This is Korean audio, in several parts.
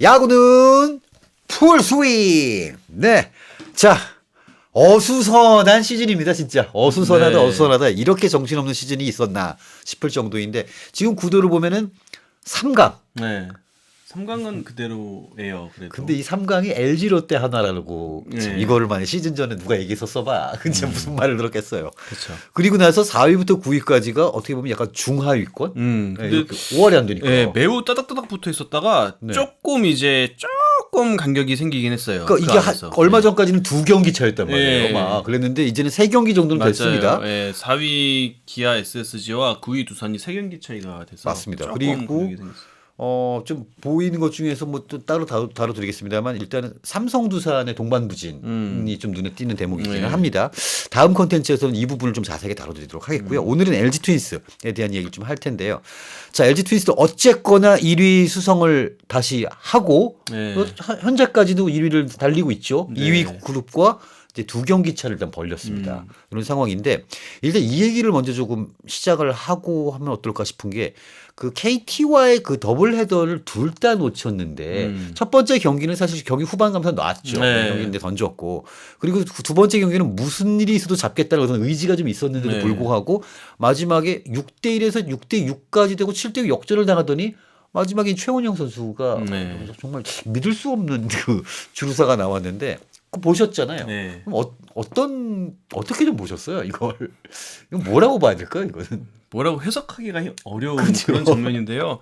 야구는 풀스윙. 네. 자, 어수선한 시즌입니다, 진짜. 어수선하다, 네. 어수선하다. 이렇게 정신없는 시즌이 있었나 싶을 정도인데, 지금 구도를 보면은 3강. 네. 3강은 그대로예요. 그래도. 근데 이 3강이 LG 롯데 하나라고 참 네. 이거를 만약 시즌 전에 누가 얘기했었어봐. 진짜 무슨 말을 들었겠어요. 그렇죠. 그리고 나서 4위부터 9위까지가 어떻게 보면 약간 중하위권? 음. 네, 근데 이렇게 5월이 안 되니까. 예, 매우 따닥따닥 붙어 있었다가 네. 조금 이제 조금 간격이 생기긴 했어요. 그러니까 그 이게 한- 안에서. 얼마 네. 전까지는 두 경기 차였단 말이에요. 예. 막 그랬는데 이제는 세 경기 정도는 맞아요. 됐습니다. 예, 4위 기아 SSG와 9위 두산이 3경기 차이가 돼서 맞습니다. 그리고 어, 좀 보이는 것 중에서 뭐 또 따로 다루, 다뤄드리겠습니다만 일단은 삼성 두산의 동반부진이 음. 좀 눈에 띄는 대목이기는 네. 합니다. 다음 컨텐츠에서는 이 부분을 좀 자세하게 다뤄드리도록 음. 하겠고요. 오늘은 LG 트윈스에 대한 얘기를 좀 할 텐데요. 자, LG 트윈스도 어쨌거나 1위 수성을 다시 하고 네. 현재까지도 1위를 달리고 있죠. 네. 2위 그룹과 이제 두 경기 차를 일단 벌렸습니다. 음. 이런 상황인데 일단 이 얘기를 먼저 조금 시작을 하고 하면 어떨까 싶은 게 그 KT와의 그 더블 헤더를 둘 다 놓쳤는데 음. 첫 번째 경기는 사실 경기 후반 가면서 놨죠. 네. 경기인데 던졌고 그리고 두- 두 번째 경기는 무슨 일이 있어도 잡겠다는 그런 의지가 좀 있었는데도 네. 불구하고 마지막에 6대 1에서 6대 6까지 되고 7대 6 역전을 당하더니 마지막에 최원영 선수가 네. 정말 믿을 수 없는 그 주루사가 나왔는데 그거 보셨잖아요. 네. 그럼 어, 어떤 어떻게 좀 보셨어요 이걸? 이거 뭐라고 봐야 될까요 이거는? 뭐라고 해석하기가 힘- 어려운 그렇죠. 그런 장면인데요.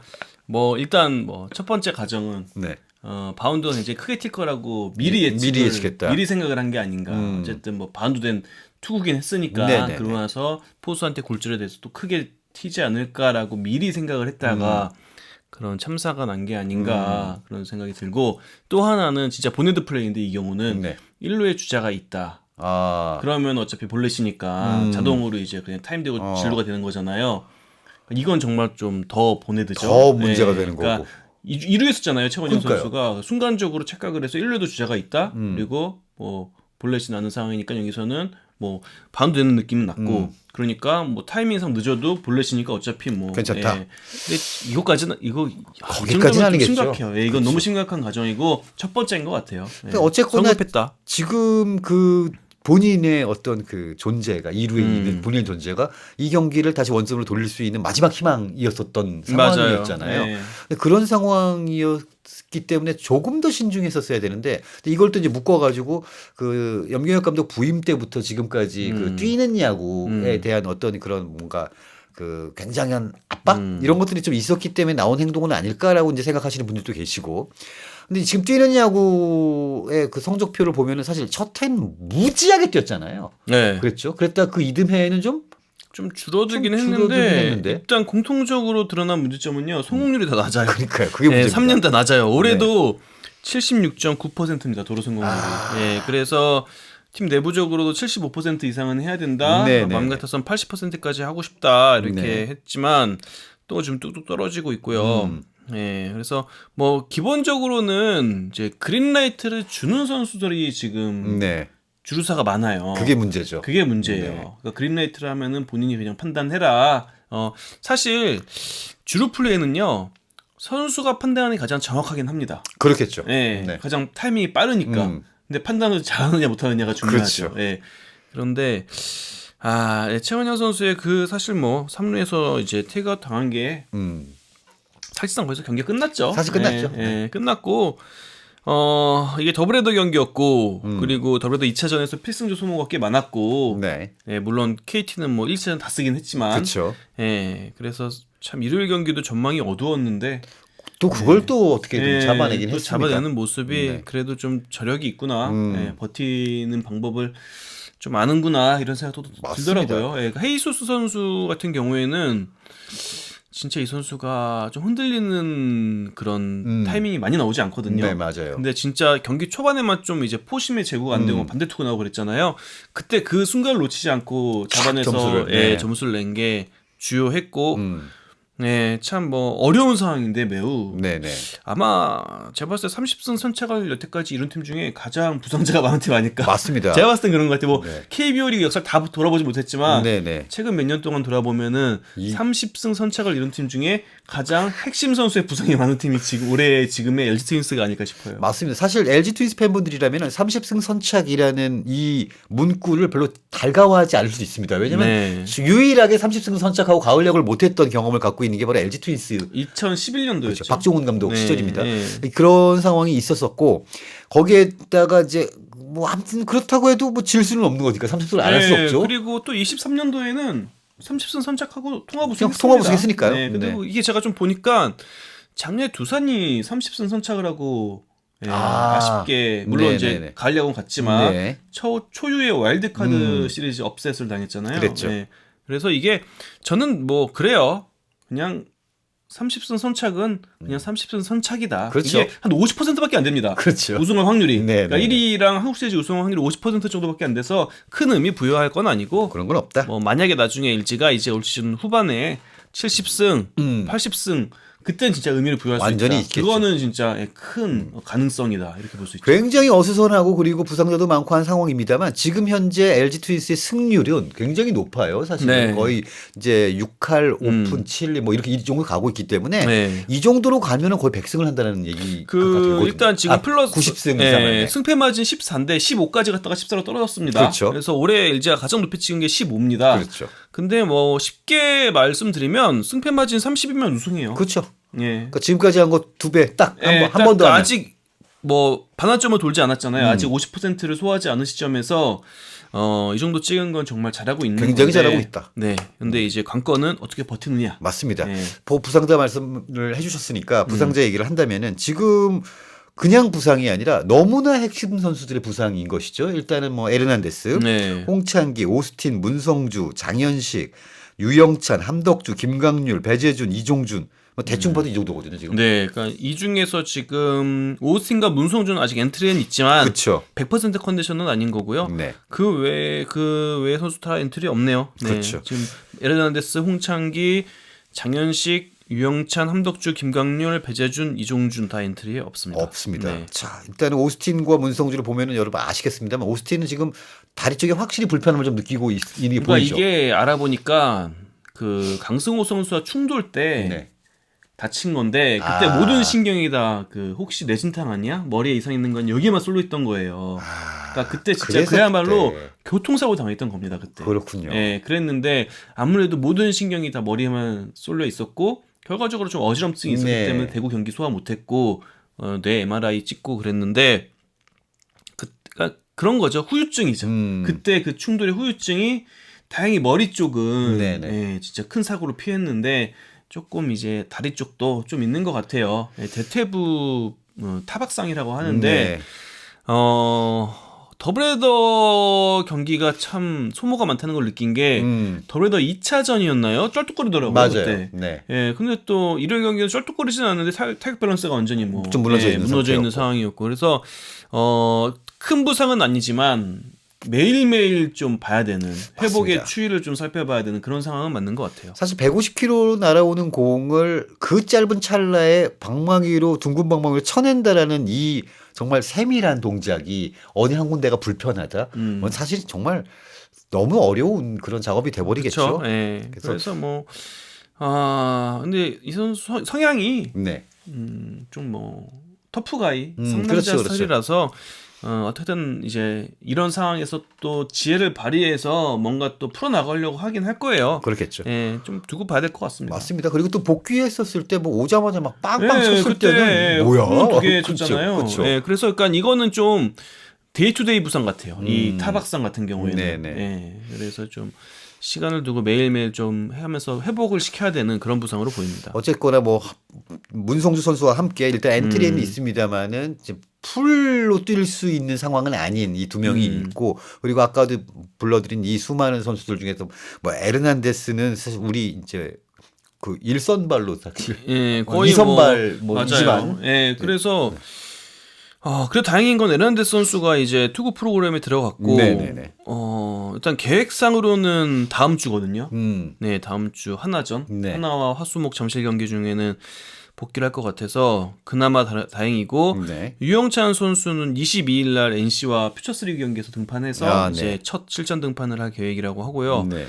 뭐 일단 뭐 첫 번째 가정은 네. 어, 바운드가 굉장히 크게 튈 거라고 미리 예측을 미리 예측했다. 미리 생각을 한 게 아닌가. 음. 어쨌든 뭐 바운드된 투구긴 했으니까 네네네. 그러고 나서 포수한테 골절에 대해서 또 크게 튀지 않을까라고 미리 생각을 했다가 그런 참사가 난 게 아닌가 그런 생각이 들고 또 하나는 진짜 보네드 플레이인데 이 경우는 네. 1루에 주자가 있다. 아. 그러면 어차피 볼넷이니까 음. 자동으로 이제 그냥 타임되고 어. 진루가 되는 거잖아요. 이건 정말 좀 더 보내드죠. 더 문제가 되는 거고. 2루 했었잖아요. 최원영. 선수가 순간적으로 착각을 해서 1루에도 주자가 있다. 음. 그리고 뭐 볼넷이 나는 상황이니까 여기서는 뭐 바운드 되는 느낌은 났고 음. 그러니까 뭐 타이밍상 늦어도 볼넷이니까 어차피 뭐 괜찮다. 예. 근데 이거까지는 이거 거기까지는 좀 아니겠죠. 심각해요. 예, 이건 너무 심각한 과정이고 첫 번째인 것 같아요. 예. 어쨌거나 성급했다. 지금 그 본인의 어떤 그 존재가 2루에 음. 있는 본인의 존재가 이 경기를 다시 원점으로 돌릴 수 있는 마지막 희망이었었던. 상황이었잖아요. 예. 근데 그런 상황이었기 때문에 조금 더 신중했었어야 되는데 이걸 또 이제 묶어가지고 그 염경엽 감독 부임 때부터 지금까지 그 음. 뛰는 야구에 음. 대한 어떤 그런 뭔가 그 굉장한 압박 음. 이런 것들이 좀 있었기 때문에 나온 행동은 아닐까라고 이제 생각하시는 분들도 계시고 근데 지금 뛰는 야구의 그 성적표를 보면은 사실 첫 해는 무지하게 뛰었잖아요. 네. 그랬죠. 그랬다 그 이듬해에는 좀 좀 줄어들긴 좀 했는데, 줄어들긴 했는데. 일단 공통적으로 드러난 문제점은요 성공률이 더 낮아요. 그러니까요. 그게 네, 문제입니다. 3년 다 낮아요. 올해도 76.9%입니다 도로 성공률이. 아. 예, 그래서 팀 내부적으로도 75% 이상은 해야 된다. 네, 네, 마음 네. 같아서는 80%까지 하고 싶다 이렇게 네. 했지만 또좀 뚝뚝 떨어지고 있고요. 음. 예, 그래서 뭐 기본적으로는 이제 그린라이트를 주는 선수들이 지금 네. 주루사가 많아요. 그게 문제죠. 그게 문제예요. 네. 그러니까 그린라이트를 하면은 본인이 그냥 판단해라. 어, 사실 주루 플레이는요. 선수가 판단하는 게 가장 정확하긴 합니다. 그렇겠죠. 예. 네. 가장 타이밍이 빠르니까. 음. 근데 판단을 잘하느냐 못하느냐가 중요하죠. 그렇죠. 예. 그런데 아, 예, 최원영 선수의 그 사실 뭐 3루에서 이제 태그아웃 당한 게 음. 사실상 벌써 경기가 끝났죠. 사실 끝났죠. 예, 예, 끝났고 어, 이게 더블헤더 경기였고 음. 그리고 더블헤더 2차전에서 필승조 소모가 꽤 많았고 네. 예, 물론 KT는 뭐 1차전 다 쓰긴 했지만 그렇죠. 예, 그래서 참 일요일 경기도 전망이 어두웠는데 또 그걸 또 어떻게 좀 예, 잡아내긴 또 했습니다. 잡아내는 모습이 네. 그래도 좀 저력이 있구나. 음. 예, 버티는 방법을 좀 아는구나 이런 생각도 맞습니다. 들더라고요. 예, 헤이소스 선수 같은 경우에는 진짜 이 선수가 좀 흔들리는 그런 음. 타이밍이 많이 나오지 않거든요. 네, 맞아요. 근데 진짜 경기 초반에만 좀 이제 포심에 제구가 안 되고 음. 반대 투구 나오고 그랬잖아요. 그때 그 순간을 놓치지 않고 잡아내서 점수를, 예, 네. 점수를 낸 게 주요했고 음. 네, 참 뭐 어려운 상황인데 매우 네네. 아마 제가 봤을 때 30승 선착을 여태까지 이룬 팀 중에 가장 부상자가 많은 팀 아닐까. 맞습니다. 제가 봤을 땐 그런 것 같아요. 뭐 네. KBO 리그 역사를 다 돌아보지 못했지만 네네. 최근 몇 년 동안 돌아보면은 이- 30승 선착을 이룬 팀 중에 가장 핵심 선수의 부상이 많은 팀이 지금 올해 지금의 LG 트윈스가 아닐까 싶어요. 맞습니다. 사실 LG 트윈스 팬분들이라면 30승 선착이라는 이 문구를 별로 달가워하지 않을 수도 있습니다. 왜냐면 네. 유일하게 30승 선착하고 가을력을 못했던 경험을 갖고 있는 게 바로 LG 트윈스 2011년도였죠. 그렇죠. 박종훈 감독 네, 시절입니다. 네. 그런 상황이 있었었고 거기에다가 이제 뭐 아무튼 그렇다고 해도 뭐 질 수는 없는 거니까 30승을 안 할수 네, 없죠. 그리고 또 23년도에는 30승 선착하고 통합 우승했습니다. 통합 우승했으니까요. 네, 근데 네. 뭐 이게 제가 좀 보니까 작년에 두산이 30승 선착을 하고 예, 아. 아, 쉽게 물론 네, 이제 네, 네. 가을 야구는 갔지만 네. 초, 초유의 와일드카드 음. 시리즈 업셋을 당했잖아요. 그랬죠. 네. 그래서 이게 저는 뭐 그래요. 그냥 30승 선착은 그냥 30승 선착이다. 음. 그렇죠. 이게 한 50%밖에 안 됩니다. 그렇죠. 우승할 확률이. 네, 그러니까 네. 1위랑 한국 시리즈 우승 확률이 50% 정도밖에 안 돼서 큰 의미 부여할 건 아니고 그런 건 없다. 뭐 만약에 나중에 LG가 이제 올 시즌 후반에 70승, 음. 80승 그때는 진짜 의미를 부여할 수 완전히 있다. 있겠죠. 그거는 진짜 큰 가능성이다. 이렇게 볼 수 있죠. 굉장히 어수선하고 그리고 부상자도 많고 한 상황입니다만 지금 현재 LG 트윈스의 승률은 굉장히 높아요. 사실은 네. 거의 이제 6할 음. 5푼 7리 뭐 이렇게 이 정도 가고 있기 때문에 네. 이 정도로 가면은 거의 100승을 한다는 얘기 그 일단 지금 플러스 90승 예, 이상을 네. 승패 마진 14인데 15까지 갔다가 14로 떨어졌습니다. 그렇죠. 래서 올해 LG가 가장 높이 찍은 게 15입니다. 그렇죠. 근데 뭐 쉽게 말씀드리면 승패 마진 30이면 우승이에요. 그렇죠. 예. 그러니까 지금까지 한 거 두 배딱한 예, 번한딱번더 하면 아직 뭐 반환점을 돌지 않았잖아요. 음. 아직 50%를 소화하지 않은 시점에서 어, 이 정도 찍은 건 정말 잘하고 있는 굉장히 건데, 잘하고 있다. 네. 근데 이제 관건은 어떻게 버티느냐. 맞습니다. 네. 보- 부상자 말씀을 해주셨으니까 음. 부상자 얘기를 한다면은 지금 그냥 부상이 아니라 너무나 핵심 선수들의 부상인 것이죠. 일단은 뭐 에르난데스, 네. 홍창기, 오스틴, 문성주, 장현식, 유영찬, 함덕주, 김강률, 배재준, 이종준 뭐 대충 봐도 이 정도거든요 지금. 음. 네. 그러니까 이 중에서 지금 오스틴과 문성준은 아직 엔트리는 있지만 그렇죠. 100% 컨디션은 아닌 거고요. 네. 그 외에 그 외에 선수 다 엔트리 없네요. 네. 그렇죠. 지금 에르난데스, 홍창기, 장현식, 유영찬, 함덕주, 김강률, 배재준, 이종준 다 엔트리에 없습니다. 없습니다. 네. 자, 일단 은 오스틴과 문성주를 보면은 여러분 아시겠습니다만 오스틴은 지금 다리 쪽에 확실히 불편함을 좀 느끼고 있, 있는 게 그러니까 보이죠. 이게 알아보니까 그 강승호 선수와 충돌 때 네. 다친 건데 그때 아. 모든 신경이 다 그 혹시 뇌진탕 아니야? 머리에 이상 있는 건 여기에만 쏠려 있던 거예요. 아, 그러니까 그때 진짜 그래서 그야말로 그때. 교통사고 당했던 겁니다 그때. 그렇군요. 예, 그랬는데 아무래도 모든 신경이 다 머리에만 쏠려 있었고 결과적으로 좀 어지럼증이 있었기 네. 때문에 대구 경기 소화 못했고 어, 뇌 MRI 찍고 그랬는데 그 그러니까 그런 거죠 후유증이죠. 음. 그때 그 충돌의 후유증이 다행히 머리 쪽은 네네. 예, 진짜 큰 사고로 피했는데 조금 이제 다리 쪽도 좀 있는 것 같아요. 예, 대퇴부 어, 타박상이라고 하는데 네. 어 더블헤더 경기가 참 소모가 많다는 걸 느낀 게 음, 더블헤더 2차전이었나요? 쩔뚝거리더라고요 맞아요. 그때. 네. 예, 근데 또 일요일 경기는 쩔뚝거리지는 않는데 타, 타격 밸런스가 완전히 뭐 좀 무너져 예, 있는 무너져 있는. 상황이었고 그래서 어 큰 부상은 아니지만 매일매일 좀 봐야 되는 회복의 맞습니다. 추이를 좀 살펴봐야 되는 그런 상황은 맞는 것 같아요. 사실 150km 날아오는 공을 그 짧은 찰나에 방망이로 둥근 방망이로 쳐낸다라는 이 정말 세밀한 동작이 어디 한 군데가 불편하다. 음. 그건 사실 정말 너무 어려운 그런 작업이 돼버리겠죠. 그렇죠. 예. 그래서- 그래서, 뭐 아, 근데 이 선수 성- 성향이 네. 음, 좀 뭐 터프가이 음, 상남자 그렇죠, 그렇죠. 스타일이라서 어, 어떻게든 이제 이런 상황에서 또 지혜를 발휘해서 뭔가 또 풀어 나가려고 하긴 할 거예요. 그렇겠죠. 예, 좀 두고 봐야 될 것 같습니다. 맞습니다. 그리고 또 복귀했었을 때 뭐 오자마자 막 빵빵 예, 쳤을 그때 때는 뭐야? 두개 그렇죠, 줬잖아요. 그렇죠. 예, 그래서 그러니까 이거는 좀 데이투데이 부상 같아요. 이 음. 타박상 같은 경우에는. 네네. 예, 그래서 좀 시간을 두고 매일매일 좀 하면서 회복을 시켜야 되는 그런 부상으로 보입니다. 어쨌거나 뭐 문성주 선수와 함께 일단 엔트리는 음. 있습니다만은 이제 풀로 뛸 수 있는 상황은 아닌 이 두 명이 음. 있고 그리고 아까도 불러드린 이 수많은 선수들 중에서 뭐 에르난데스는 사실 우리 이제 그 일선발로 사실 예, 어, 거의 이선발 뭐 맞아요. 이지만 예, 그래서 아, 그래도 다행인 건 에란데스 선수가 이제 투구 프로그램에 들어갔고 네네네. 어, 일단 계획상으로는 다음 주거든요. 음. 네, 다음 주 하나전. 네. 하나와 화수목 잠실 경기 중에는 복귀를 할 것 같아서 그나마 다, 다행이고 네. 유영찬 선수는 22일 날 NC와 퓨처스리그 경기에서 등판해서 아, 네. 이제 첫 실전 등판을 할 계획이라고 하고요. 네.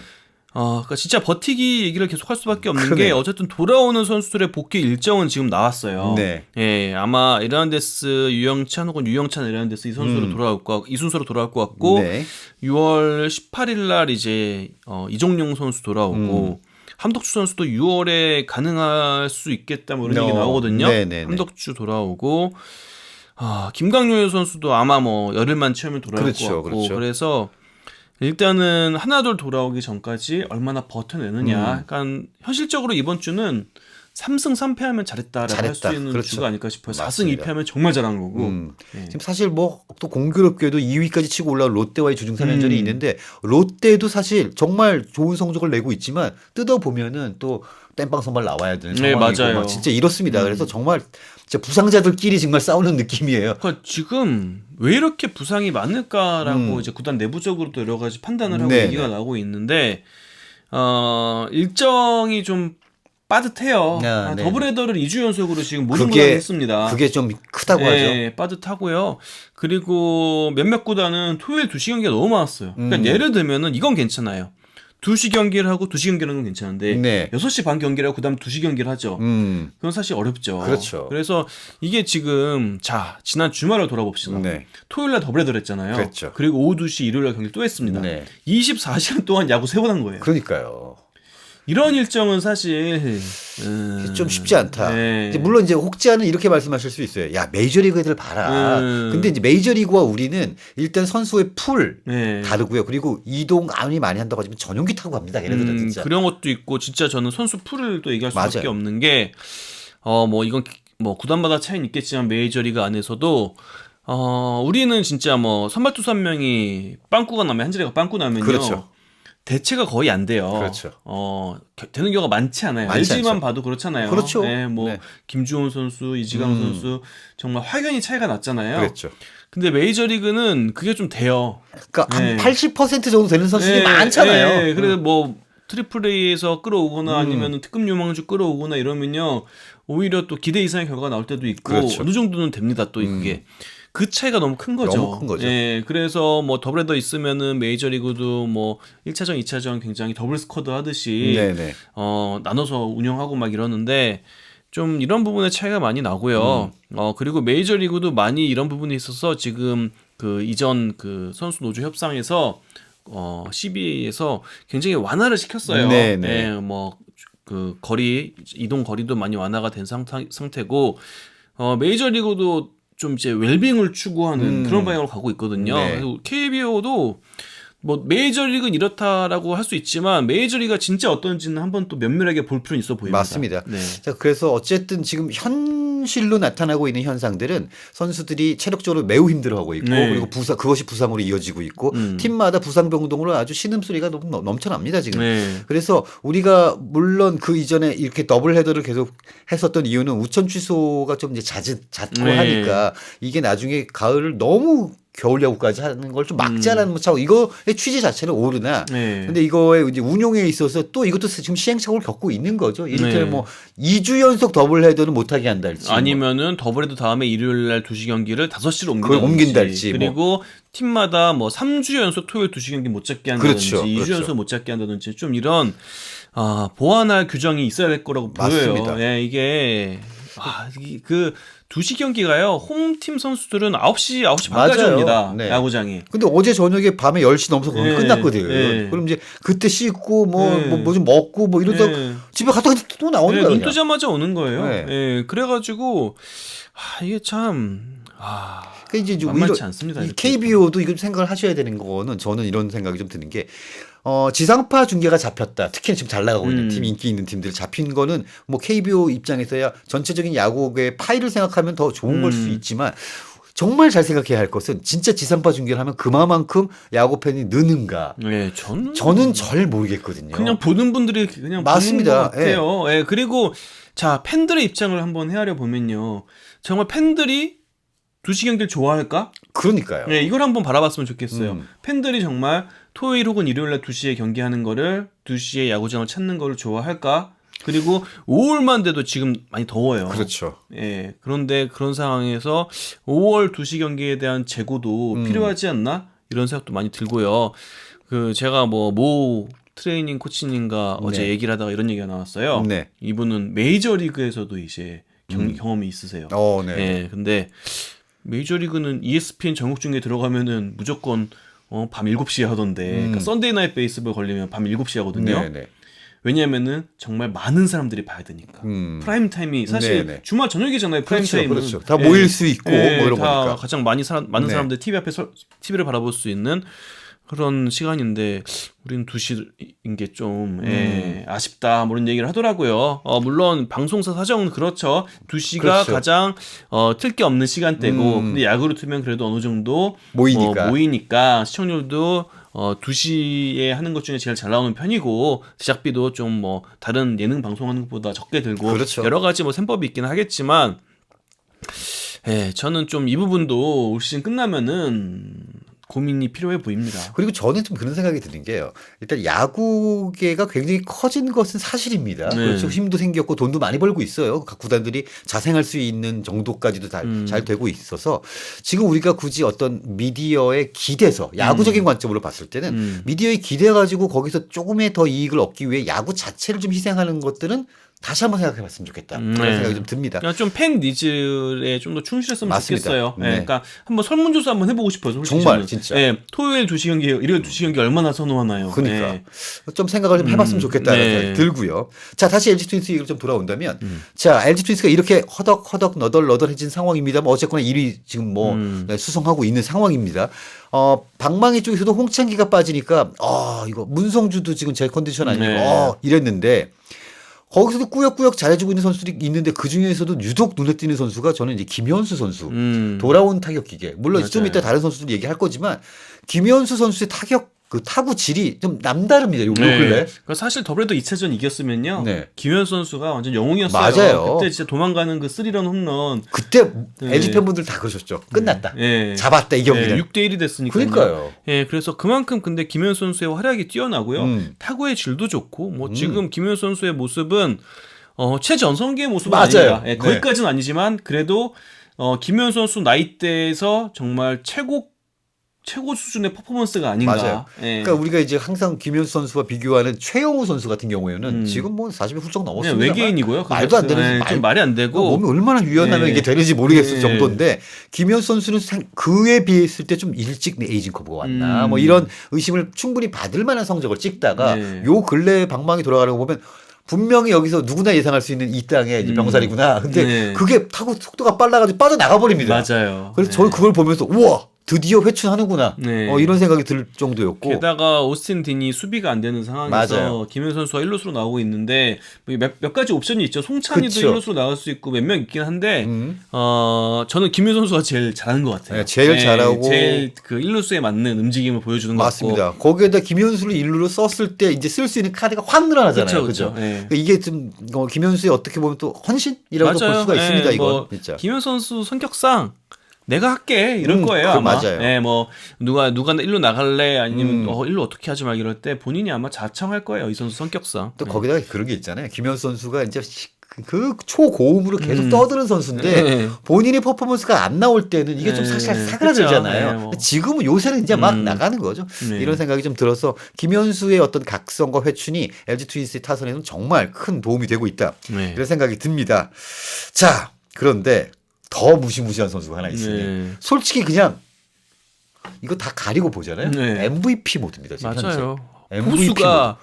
어, 그러니까 진짜 버티기 얘기를 계속 할 수밖에 없는 게 그러네요. 어쨌든 돌아오는 선수들의 복귀 일정은 지금 나왔어요. 네. 예, 아마 에르난데스, 유영찬 혹은 유영찬 에르난데스 이 선수로 음. 돌아올 것, 이 순서로 돌아올 것 같고 네. 6월 18일 날 이제 어, 이종용 선수 돌아오고 음. 함덕주 선수도 6월에 가능할 수 있겠다 뭐 이런 어, 얘기 나오거든요. 네네네. 함덕주 돌아오고 아, 김강효 선수도 아마 뭐 열흘만 채우면 돌아올 그렇죠, 것 같고 그렇죠. 그래서 일단은 하나둘 돌아오기 전까지 얼마나 버텨내느냐. 음. 약간 현실적으로 이번 주는 3승 3패하면 잘했다라고 할 수 잘했다. 있는 그렇죠. 주가 아닐까 싶어요. 4승 맞습니다. 2패하면 정말 잘한 거고. 음. 네. 지금 사실 뭐 또 공교롭게도 2위까지 치고 올라온 롯데와의 주중 3연전이 음. 있는데 롯데도 사실 정말 좋은 성적을 내고 있지만 뜯어 보면은 또 땜빵 선발 나와야 되는 네, 상황이고 맞아요. 막 진짜 이렇습니다. 음. 그래서 정말 진짜 부상자들끼리 정말 싸우는 느낌이에요. 그러니까 지금 왜 이렇게 부상이 많을까라고 음. 이제 구단 내부적으로도 여러 가지 판단을 하고 네, 얘기가 네. 나오고 있는데 어 일정이 좀 빠듯해요. 아, 아, 네. 더블 헤더를 2주 연속으로 지금 모든 구단이 했습니다. 그게 좀 크다고 하죠. 네, 빠듯하고요. 그리고 몇몇 구단은 토요일 2시 경기가 너무 많았어요. 그러니까 음. 예를 들면은 이건 괜찮아요. 2시 경기를 하고 2시 경기를 하는 건 괜찮은데 네. 6시 반 경기를 하고 그다음 2시 경기를 하죠. 음. 그건 사실 어렵죠. 그렇죠. 그래서 이게 지금 자 지난 주말을 돌아봅시다. 네. 토요일 날 더블헤더를 했잖아요. 그랬죠. 리고 오후 2시 일요일 날 경기 또 했습니다. 네. 24시간 동안 야구 세 번 한 거예요. 그러니까요. 이런 일정은 사실 음, 좀 쉽지 않다. 네. 이제 물론 이제 혹자는 이렇게 말씀하실 수 있어요. 야 메이저리그 애들 봐라. 음. 근데 이제 메이저리그와 우리는 일단 선수의 풀 네. 다르고요. 그리고 이동 아무리 많이 한다고 하지만 전용기 타고 갑니다. 얘네들은 음, 진짜. 그런 것도 있고 진짜 저는 선수 풀을 또 얘기할 수밖에 맞아요. 없는 게 어 뭐 이건 기- 뭐 구단마다 차이는 있겠지만 메이저리그 안에서도 어 우리는 진짜 뭐 선발 투수 한 명이 빵꾸가 나면 한 자리가 빵꾸 나면요. 그렇죠. 대체가 거의 안 돼요. 그렇죠. 어 겨- 되는 경우가 많지 않아요. 많지 LG만 않죠. 봐도 그렇잖아요. 그렇죠. 네, 뭐 네. 김주원 선수, 이지강 음. 선수 정말 확연히 차이가 났잖아요. 그랬죠. 근데 메이저리그는 그게 좀 돼요. 그러니까 네. 한80% 정도 되는 선수들이 예, 많잖아요. 예, 그래서 뭐 트리플 A에서 끌어오거나 음. 아니면 특급 유망주 끌어오거나 이러면요 오히려 또 기대 이상의 결과가 나올 때도 있고 그렇죠. 어느 정도는 됩니다 또 음. 그게 그 차이가 너무 큰 거죠. 너무 큰 거죠. 예, 그래서 뭐 더블헤더 있으면은 메이저리그도 뭐 1차전, 2차전 굉장히 더블 스쿼드 하듯이 네네. 어, 나눠서 운영하고 막 이러는데 좀 이런 부분에 차이가 많이 나고요. 음. 어, 그리고 메이저리그도 많이 이런 부분이 있어서 지금 그 이전 그 선수 노조 협상에서 어, CBA에서 굉장히 완화를 시켰어요. 네, 네. 예, 뭐 그 거리 이동 거리도 많이 완화가 된 상태, 상태고 어, 메이저리그도 좀 이제 웰빙을 추구하는 음. 그런 방향으로 가고 있거든요. 네. 그래서 KBO도 뭐 메이저리그는 이렇다라고 할 수 있지만 메이저리가 진짜 어떤지는 한번 또 면밀하게 볼 필요는 있어 보입니다. 맞습니다. 네. 자, 그래서 어쨌든 지금 현 실로 나타나고 있는 현상들은 선수들이 체력적으로 매우 힘들어하고 있고 네. 그리고 부상 그것이 부상으로 이어지고 있고 음. 팀마다 부상 병동으로 아주 신음소리가 너무 넘- 넘쳐납니다 지금. 네. 그래서 우리가 물론 그 이전에 이렇게 더블 헤더를 계속 했었던 이유는 우천 취소가 좀 이제 잦고 네. 하니까 이게 나중에 가을을 너무 겨울 야구까지 하는 걸 좀 막자라는 뭐 차고 이거의 취지 자체는 음. 네. 근데 이거의 이제 운용에 있어서 또 이것도 지금 시행착오를 겪고 있는 거죠. 이를테면 네. 뭐 2주 연속 더블 헤더는 못하게 한달지. 아니면은 더블헤드 다음에 일요일 날 2시 경기를 5시로 그걸 옮긴다든지 옮긴달지, 뭐. 그리고 팀마다 뭐 3주 연속 토요일 2시 경기 못 잡게 한다든지 그렇죠, 2주 그렇죠. 연속 못 잡게 한다든지 좀 이런 아, 보완할 규정이 있어야 될 거라고 보여요. 맞습니다. 예, 이게 아, 그 2시 경기가요. 홈팀 선수들은 9시 9시 반까지 맞아요. 옵니다. 네. 야구장이. 근데 어제 저녁에 밤에 10시 넘어서 네, 끝났거든. 네. 그럼 이제 그때 씻고 뭐 네. 뭐좀 먹고 뭐 이러다 네. 집에 갔다가 또 나오는 네, 거야. 눈. 뜨자마자 오는 거예요. 네. 예, 그래 가지고 아, 이게 참 아, 그러니까 이제 만만치 않습니다. 이. KBO도 이걸 생각을 하셔야 되는 거는 저는 이런 생각이 좀 드는 게 어, 지상파 중계가 잡혔다. 특히 지금 잘 나가고 있는 음. 팀, 인기 있는 팀들 잡힌 거는 뭐 KBO 입장에서야 전체적인 야구의 파이를 생각하면 더 좋은 걸수 음. 있지만 정말 잘 생각해야 할 것은 진짜 지상파 중계를 하면 그만큼 야구 팬이 느는가. 네, 저는 저는 잘 모르겠거든요. 그냥 보는 분들이 그냥 맞습니다. 보는 것 같아요. 예. 그리고 자 팬들의 입장을 한번 헤아려 보면요, 정말 팬들이 두시 경기를 좋아할까? 그러니까요. 네, 이걸 한번 바라봤으면 좋겠어요. 음. 팬들이 정말 토요일 혹은 일요일 날 2시에 경기하는 거를 2시에 야구장을 찾는 거를 좋아할까? 그리고 5월만 돼도 지금 많이 더워요. 그렇죠. 예. 그런데 그런 상황에서 5월 2시 경기에 대한 재고도 음. 필요하지 않나? 이런 생각도 많이 들고요. 그 제가 뭐 모 트레이닝 코치님과 어제 네. 얘기를 하다가 이런 얘기가 나왔어요. 네. 이분은 메이저 리그에서도 이제 경, 음. 경험이 있으세요. 어, 네. 예. 근데 메이저 리그는 E ESPN 전국 중에 들어가면은 무조건 어, 밤 7시에 하던데 음. 그러니까 썬데이 나이트 베이스볼 걸리면 밤 7시에 하거든요. 네, 네. 왜냐면은 정말 많은 사람들이 봐야 되니까. 음. 프라임 타임이 사실 네네. 주말 저녁이잖아요. 프라임 그렇죠, 타임은. 그렇죠. 다 모일 수 있고 뭐 이런 다 거니까. 가장 많이 사람 많은 네. 사람들 TV 앞에 서 TV를 바라볼 수 있는 그런 시간인데 우리는 2시인 게좀 예, 음. 아쉽다 뭐 이런 얘기를 하더라고요. 어, 물론 방송사 사정은 그렇죠. 2시가 그렇죠. 가장 어, 틀 게 없는 시간대고 음. 근데 야구를 틀면 그래도 어느 정도 모이니까. 어, 모이니까 시청률도 어 2시에 하는 것 중에 제일 잘 나오는 편이고 제작비도 좀 뭐 다른 예능 방송하는 것보다 적게 들고 그렇죠. 여러 가지 뭐 셈법이 있긴 하겠지만 예, 저는 좀 이 부분도 올 시즌 끝나면은 고민이 필요해 보입니다. 그리고 저는 좀 그런 생각이 드는 게요. 일단 야구계가 굉장히 커진 것은 사실입니다. 네. 그렇죠. 힘도 생겼고 돈도 많이 벌고 있어요. 각 구단들이 자생할 수 있는 정도까지도 다, 음. 잘 되고 있어서 지금 우리가 굳이 어떤 미디어에 기대서 야구적인 관점으로 봤을 때는 음. 미디어에 기대 가지고 거기서 조금의 더 이익을 얻기 위해 야구 자체를 좀 희생하는 것들은 다시 한번 생각해 봤으면 좋겠다. 음, 그런 네. 생각이 좀 듭니다. 그냥 좀팬 니즈에 좀 더 충실했으면 맞습니다. 좋겠어요. 예, 네. 그러니까 한번 설문조사 한번 해보고 싶어요. 정말, 저는. 진짜. 예, 토요일 2시 경기, 일요일 2시 경기 얼마나 선호하나요? 그러니까 예. 좀 생각을 좀 해봤으면 음, 좋겠다는 네. 생각이 들고요. 자 다시 LG 트윈스 얘기를 좀 돌아온다면, 음. 자 LG 트윈스가 이렇게 허덕허덕 너덜너덜해진 상황입니다만 어쨌거나 1위 지금 뭐 음. 네, 수성하고 있는 상황입니다. 어 방망이 쪽에서도 홍창기가 빠지니까 어 이거 문성주도 지금 제 컨디션 아니고 네. 어 이랬는데. 거기서도 꾸역꾸역 잘해주고 있는 선수들이 있는데 그 중에서도 유독 눈에 띄는 선수가 저는 이제 김현수 선수. 음. 돌아온 타격 기계. 물론 좀 맞아요. 이따 다른 선수들 얘기할 거지만 김현수 선수의 타격 그 타구 질이 좀 남다릅니다. 요, 요 네. 근래. 그러니까 사실 더블헤더 2차전 이겼으면요. 네. 김현 선수가 완전 영웅이었어요. 맞아요. 그때 진짜 도망가는 그 스리런 홈런. 그때 네. LG 팬분들 다 그러셨죠. 끝났다. 예. 잡았다 이 경기는. 예, 6대 1이 됐으니까요. 그러니까요. 예, 그래서 그만큼 근데 김현 선수의 활약이 뛰어나고요. 음. 타구의 질도 좋고 뭐 음. 지금 김현 선수의 모습은 어, 최전성기의 모습은 맞아요. 아닙니다. 예, 네. 거기까지는 아니지만 그래도 어, 김현 선수 나이대에서 정말 최고 최고 수준의 퍼포먼스가 아닌가. 맞아요. 예. 그러니까 우리가 이제 항상 김현수 선수와 비교하는 최영우 선수 같은 경우에는 음. 지금 뭐 40이 훌쩍 넘었습니다. 외계인이고요. 말도 안 되는 예, 말- 좀 말이 안 되고 몸이 얼마나 유연하면 네. 이게 되는지 모르겠을 네. 정도인데 김현수 선수는 생- 그에 비했을 때 좀 일찍 내 에이징 커브가 왔나 음. 뭐 이런 의심을 충분히 받을 만한 성적을 찍다가 네. 요 근래 방망이 돌아가는 거 보면 분명히 여기서 누구나 예상할 수 있는 이 땅의 음. 병살이구나. 근데 네. 그게 타고 속도가 빨라가지고 빠져나가 버립니다. 맞아요. 그래서 네. 저는 그걸 보면서 우와 드디어 회춘하는구나. 네. 어, 이런 생각이 들 정도였고. 게다가 오스틴 딘이 수비가 안 되는 상황에서 맞아요. 김현 선수가 1루수로 나오고 있는데 뭐 몇, 몇 가지 옵션이 있죠. 송찬이도 그쵸. 1루수로 나올 수 있고 몇 명 있긴 한데 음. 어 저는 김현 선수가 제일 잘하는 것 같아요. 네, 제일 잘하고. 제일 그 1루수에 맞는 움직임을 보여주는 것 같고. 맞습니다. 거기에다 김현수를 일루로 썼을 때 이제 쓸 수 있는 카드가 확 늘어나잖아요. 그렇죠, 그죠? 네. 그러니까 이게 좀 어, 김현수의 어떻게 보면 또 헌신이라고 볼 수가 예, 있습니다. 이건 뭐 진짜. 김현 선수 성격상 내가 할게 이럴 음, 거예요 그 아마. 맞아요. 예, 뭐 누가 누가 일로 나갈래 아니면 음. 어 일로 어떻게 하지 막 이럴 때 본인이 아마 자청할 거예요 이 선수 성격상. 또 예. 거기다가 그런 게 있잖아요. 김현수 선수가 이제 시- 그 초고음으로 계속 음. 떠드는 선수인데 네. 본인의 퍼포먼스가 안 나올 때는 이게 좀 네, 사실 그쵸. 사그라들잖아요. 네, 뭐. 지금은 요새는 이제 막 음. 나가는 거죠. 네. 이런 생각이 좀 들어서 김현수의 어떤 각성과 회춘이 LG 트윈스의 타선에는 정말 큰 도움이 되고 있다. 네. 이런 생각이 듭니다. 자, 그런데 더 무시무시한 선수가 하나 있으니 네. 솔직히 그냥 이거 다 가리고 보잖아요. 네. MVP 모드입니다. 지금 현재. 맞아요. MVP 포수가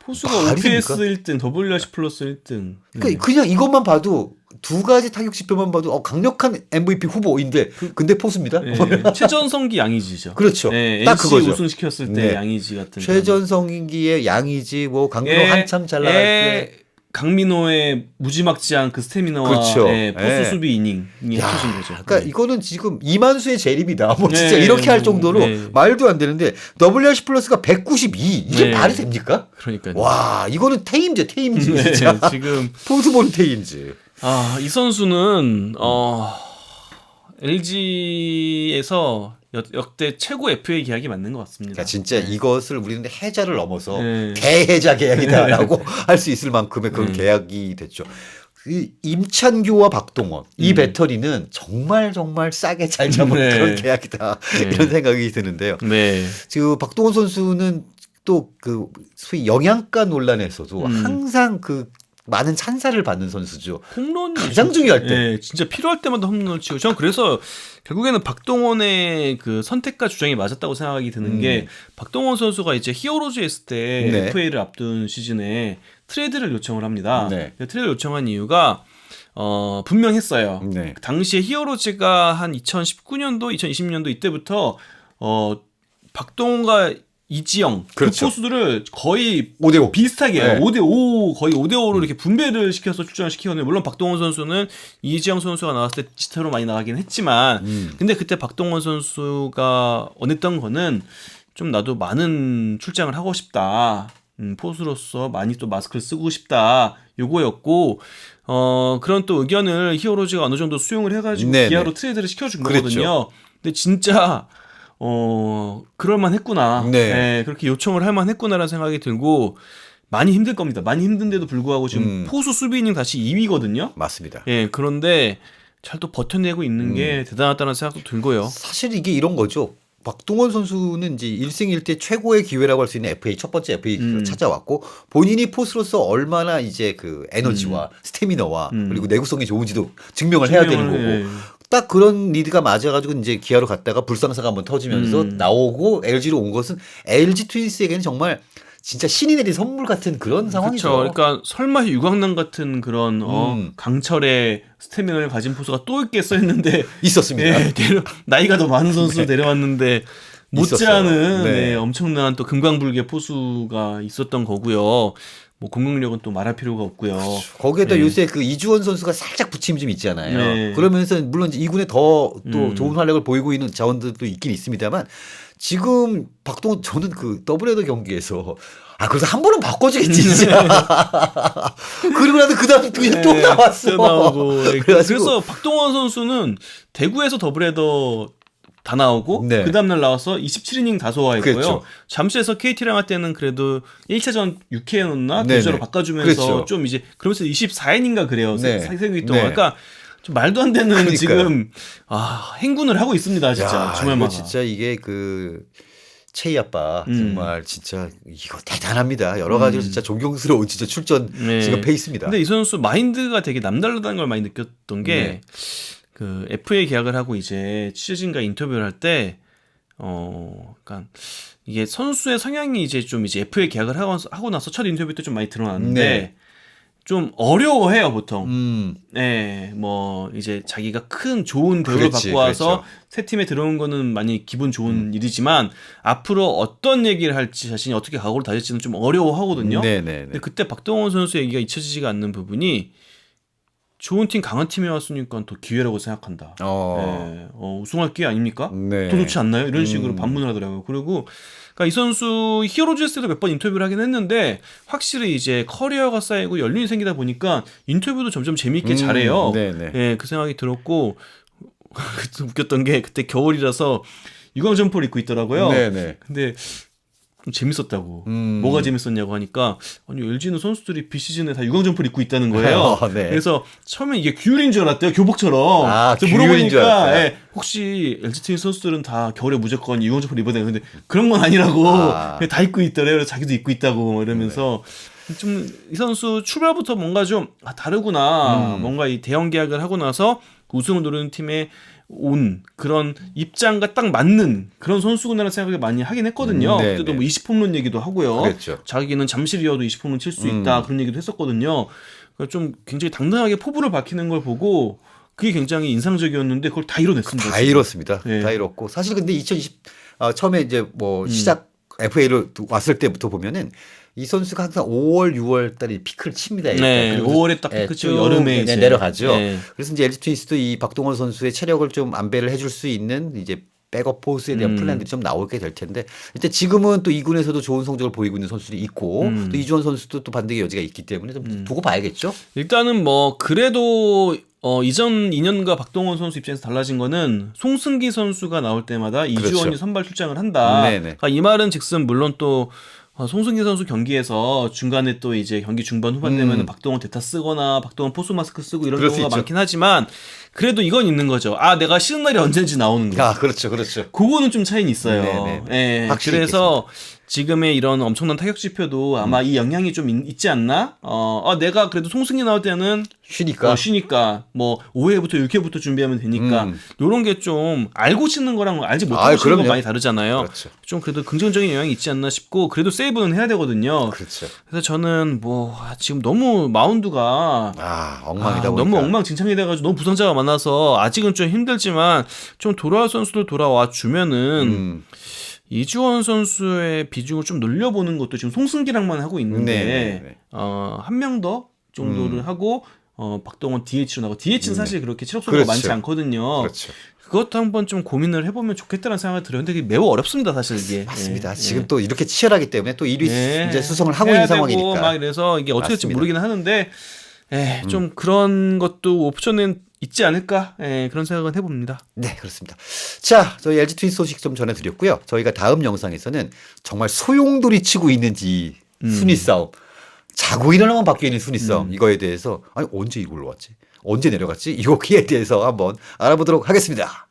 포수가 OPS 됩니까? 1등, WRC 플러스 1등. 그러니까 그냥 이것만 봐도 두 가지 타격 지표만 봐도 어, 강력한 MVP 후보인데 근데 포수입니다. 네. 최전성기 양의지죠. 그렇죠. 네, 딱 NC 그거죠. 우승시켰을 때 네. 양의지 같은. 최전성기의 양이지 뭐 강민호 예, 한참 잘 나갈 때 예, 강민호의 무지막지한 그 스태미나와 그렇죠. 예, 포수 예. 수비 이닝이 야, 합쳐진 거죠. 그러니까 네. 이거는 지금 이만수의 재림이다. 뭐 진짜 네, 이렇게 할 정도로 네. 말도 안 되는데 WRC 플러스가 192 이게 네. 말이 됩니까? 그러니까요. 와 이거는 테임즈 테임즈 네, 진짜 지금 포수본 테임즈. 아, 이 선수는 어 LG에서 역 대 최고 FA 계약이 맞는 것 같습니다. 그러니까 진짜 이것을 우리는 해자를 넘어서 네. 대해자 계약이다라고 할수 있을 만큼의 그런 네. 계약이 됐죠. 이 임찬규와 박동원 이 음. 배터리는 정말 정말 싸게 잘 잡은 네. 그런 계약이다 네. 이런 생각이 드는데요. 네. 지금 박동원 선수는 또그 소위 영양가 논란에서도 음. 항상 그 많은 찬사를 받는 선수죠. 홈런 가장 중요할 때. 예, 진짜 필요할 때마다 홈런을 치고 전 그래서 결국에는 박동원의 그 선택과 주장이 맞았다고 생각이 드는 음. 게 박동원 선수가 이제 히어로즈 했을 때 네. FA를 앞둔 시즌에 트레이드를 요청을 합니다. 네. 트레이드 요청한 이유가 어 분명했어요. 네. 당시에 히어로즈가 한 2019년도, 2020년도 이때부터 어 박동원과 이지영 그렇죠. 그 포수들을 거의 5대5. 비슷하게 네. 음. 5대5 거의 5대5로 이렇게 분배를 시켜서 출전을 시키거든요. 물론 박동원 선수는 이지영 선수가 나왔을 때 지타로 많이 나가긴 했지만 음. 근데 그때 박동원 선수가 원했던 거는 좀 나도 많은 출장을 하고 싶다. 음, 포수로서 많이 또 마스크를 쓰고 싶다. 요거였고 어 그런 또 의견을 히어로즈가 어느 정도 수용을 해가지고 네네. 기아로 트레이드를 시켜준. 거거든요. 근데 진짜 어 그럴만했구나. 네. 네, 그렇게 요청을 할 만했구나라는 생각이 들고 많이 힘들 겁니다. 많이 힘든데도 불구하고 지금 음. 포수 수비 이닝 다시 2위거든요. 맞습니다. 예, 그런데 잘 또 버텨내고 있는 음. 게 대단하다는 생각도 들고요. 사실 이게 이런 거죠. 박동원 선수는 이제 1승1대 최고의 기회라고 할 수 있는 FA 첫 번째 FA를 음. 찾아왔고 본인이 포스로서 얼마나 이제 그 에너지와 스태미너와 음. 그리고 내구성이 좋은지도 증명을 해야 되는 증명을, 거고 예. 딱 그런 리드가 맞아가지고 이제 기아로 갔다가 불상사가 한번 터지면서 음. 나오고 LG로 온 것은 LG 트윈스에게는 정말 진짜 신이 내린 선물 같은 그런 상황이죠. 그렇죠. 그러니까 설마 유광남 같은 그런 어, 음. 강철의 스태미너를 가진 포수가 또 있겠어 했는데 있었습니다. 예, 데려, 나이가 더 많은 선수 데려왔는데 못지않은. 네. 네, 엄청난 또 금광불개 포수가 있었던 거고요. 뭐 공격력은 또 말할 필요가 없고요. 거기에다 네. 요새 그 이주원 선수가 살짝 부침이 좀 있잖아요. 네. 그러면서 물론 이군에 더또 음. 좋은 활약을 보이고 있는 자원들도 있긴 있습니다만 지금 박동원 저는 그 더블헤더 경기에서 아 그래서 한 번은 바꿔주겠지 진짜. 그리고 나서 그다음 그냥 또 네, 나왔어. 또. 네, 그래서 박동원 선수는 대구에서 더블헤더 다 나오고 네. 그 다음날 나와서 27이닝 다 소화했고요. 그렇죠. 잠실에서 KT랑 할 때는 그래도 1차전 6회에 넣나 네네. 교체로 바꿔주면서 그렇죠. 좀 이제 그러면서 24이닝가 그래요. 네. 세경기 동안. 네. 그러니까 좀 말도 안 되는 그러니까요. 지금 아 행군을 하고 있습니다. 진짜 야, 정말 이거 많아. 진짜 이게 그 체이 아빠 음. 정말 진짜 이거 대단합니다. 여러 가지로 음. 진짜 존경스러운 진짜 출전 네. 지금 페이스입니다. 근데 이 선수 마인드가 되게 남다르다는 걸 많이 느꼈던 게 네. 그 FA 계약을 하고 이제 취재진과 인터뷰를 할 때 어, 그러니까 이게 선수의 성향이 이제 좀 이제 FA 계약을 하고, 하고 나서 첫 인터뷰 때 좀 많이 드러났는데 네. 좀 어려워해요 보통. 음. 네, 뭐 이제 자기가 큰 좋은 그렇지, 받고 와서 그렇죠. 새 팀에 들어온 거는 많이 기분 좋은 일이지만 앞으로 어떤 얘기를 할지 자신이 어떻게 각오를 다질지는 좀 어려워하거든요. 네네. 근데 그때 박동원 선수 얘기가 잊혀지지가 않는 부분이 좋은 팀 강한 팀에 왔으니까 더 기회라고 생각한다. 어. 네, 어, 우승할 기회 아닙니까? 네. 더 좋지 않나요? 이런 식으로 음. 반문을 하더라고요. 그리고 그러니까 이 선수 히어로즈에서 때도 몇 번 인터뷰를 하긴 했는데 확실히 이제 커리어가 쌓이고 연륜이 생기다 보니까 인터뷰도 점점 재미있게 음, 잘해요. 네네. 예, 그 생각이 들었고 웃겼던 게 그때 겨울이라서 유광 점퍼를 입고 있더라고요. 네네. 근데 좀 재밌었다고. 음. 뭐가 재밌었냐고 하니까 아니 LG는 선수들이 비시즌에 다 유광 점퍼를 입고 있다는 거예요. 어, 네. 그래서 처음에 이게 규율인 줄 알았대요. 교복처럼. 아, 물어보니까? 예, 혹시 LG 팀 선수들은 다 겨울에 무조건 유광 점퍼를 입어야 되는데 그런 건 아니라고 아. 다 입고 있더래요. 그래서 자기도 입고 있다고 뭐 이러면서 네. 좀이 선수 출발부터 뭔가 좀 아, 다르구나. 음. 뭔가 이 대형 계약을 하고 나서 우승을 노리는 팀에 온 그런 입장과 딱 맞는 그런 선수구나라는 생각을 많이 하긴 했거든요. 음, 네, 그때도 네. 뭐 20홈런 얘기도 하고요. 그랬죠. 자기는 잠실이어도 20홈런 칠 수 있다 음. 그런 얘기도 했었거든요. 그러니까 좀 굉장히 당당하게 포부를 밝히는 걸 보고 그게 굉장히 인상적이었는데 그걸 다 이뤄냈습니다. 다 지금. 이렇습니다. 네. 다 이렇고 사실 근데 2020 아, 처음에 이제 뭐 음. 시작 FA를 왔을 때부터 보면은 이 선수가 항상 5월, 6월 달에 피크를 칩니다. 일단. 네, 그리고 5월에 딱 예, 피크 치고 쭉 여름에 네, 이제 내려가죠. 네. 그래서 이제 LG 트윈스도 이 박동원 선수의 체력을 좀 안배를 해줄 수 있는 이제 백업 포스에 대한 음. 플랜들이 좀 나오게 될 텐데 일단 지금은 또 2군에서도 좋은 성적을 보이고 있는 선수들이 있고 음. 또 이주원 선수도 또 반등의 여지가 있기 때문에 좀 두고 봐야겠죠. 일단은 뭐 그래도 어, 이전 2년과 박동원 선수 입장에서 달라진 거는 송승기 선수가 나올 때마다 이주원이 그렇죠. 선발 출장을 한다. 네네. 그러니까 이 말은 즉슨 물론 또 어, 송승기 선수 경기에서 중간에 또 이제 경기 중반 후반 되면 음. 박동원 대타 쓰거나 박동원 포수 마스크 쓰고 이런 경우가. 많긴 하지만 그래도 이건 있는 거죠. 아 내가 쉬는 날이 언제인지 나오는 거. 아, 그렇죠, 그렇죠. 그거는 좀 차이는 있어요. 네 네 네. 예. 확실히 그래서 지금의 이런 엄청난 타격 지표도 아마 음. 이 영향이 좀 있, 지 않나? 어, 아, 내가 그래도 송승기 나올 때는 쉬니까. 어, 쉬니까 뭐 5회부터 6회부터 준비하면 되니까 음. 요런 게 좀 알고 치는 거랑 알지 못하고 아유, 치는 거. 많이 다르잖아요. 그렇죠. 좀 그래도 긍정적인 영향이 있지 않나 싶고 그래도 세이브는 해야 되거든요. 그렇죠. 그래서 저는 뭐 아, 지금 너무 마운드가 아, 아, 엉망이다 보니까. 너무 엉망진창이 돼 가지고 너무 부상자가 많아서 아직은 좀 힘들지만 좀 돌아올 선수들 돌아와 주면은 음. 이주원 선수의 비중을 좀 늘려보는 것도 지금 송승기랑만 하고 있는데 네네네. 어, 한 명 더 정도를 음. 하고 어, 박동원 DH로 나고 DH는 사실 그렇게 체력 소모가 그렇죠. 많지 않거든요. 그렇죠. 그것도 한번 좀 고민을 해보면 좋겠다는 생각이 들어요. 근데 그게 매우 어렵습니다, 사실 이게. 맞습니다. 예, 지금 예. 또 이렇게 치열하기 때문에 또 1위 예. 이제 수성을 하고 있는 상황이니까. 막 이래서 이게 어떻게 될지. 음. 모르긴 하는데 에, 좀 그런 것도 옵션은 있지 않을까 에, 그런 생각은 해봅니다. 네, 그렇습니다. 자, 저희 LG 트윈 소식 좀 전해드렸고요. 저희가 다음 영상에서는 정말 소용돌이 치고 있는지 음. 순위 싸움, 자고 일어나면 바뀌어 있는 순위 싸움 이거에 대해서 아니 언제 이걸로 왔지? 언제 내려갔지? 이거기에 대해서 한번 알아보도록 하겠습니다.